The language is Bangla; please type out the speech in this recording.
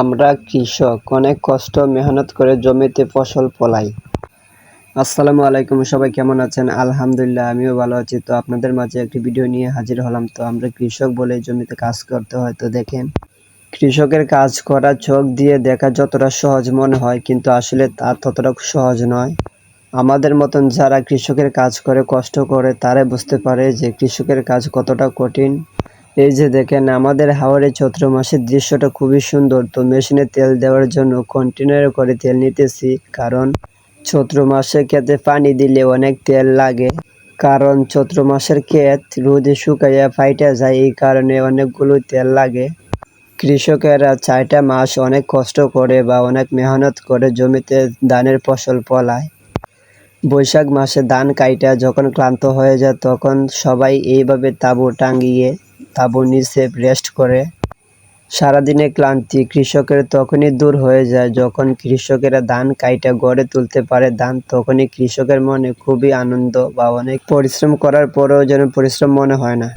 আমরা কৃষক, অনেক কষ্ট, মেহনত করে জমিতে ফসল ফলাই। আসসালামু আলাইকুম, সবাই কেমন আছেন? আলহামদুলিল্লাহ, আমিও ভালো আছি। তো আপনাদের মাঝে একটি ভিডিও নিয়ে হাজির হলাম। তো আমরা কৃষক বলে জমিতে কাজ করতে হয়, তো দেখেন। কৃষকের কাজ করা চোখ দিয়ে দেখা যতটা সহজ মনে হয়, কিন্তু আসলে তা ততটা সহজ নয়। আমাদের মতন যারা কৃষকের কাজ করে, কষ্ট করে, তারাই বুঝতে পারে যে কৃষকের কাজ কতটা কঠিন। এই যে দেখেন, আমাদের হাওড়ে চৈত্র মাসের দৃশ্যটা খুবই সুন্দর। তো মেশিনে তেল দেওয়ার জন্য কন্টেনারে করে তেল নিতেছি। কারণ চৈত্র মাসে ক্ষেতে পানি দিলে অনেক তেল লাগে। কারণ চৈত্র মাসের ক্ষেত রোদে শুকাইয়া ফাইটা যায়, এই কারণে অনেকগুলো তেল লাগে। কৃষকেরা চারটা মাস অনেক কষ্ট করে বা অনেক মেহনত করে জমিতে ধানের ফসল ফলায়। বৈশাখ মাসে ধান কাইটা যখন ক্লান্ত হয়ে যায়, তখন সবাই এইভাবে তাঁবু টাঙ্গিয়ে তাঁবুর নিচে রেস্ট করে। সারাদিনে ক্লান্তি কৃষকের তখনই দূর হয়ে যায়, যখন কৃষকেরা ধান কাইটা গড়ে তুলতে পারে। ধান তখনই কৃষকের মনে খুবই আনন্দ বা অনেক পরিশ্রম করার পরেও যেন পরিশ্রম মনে হয় না।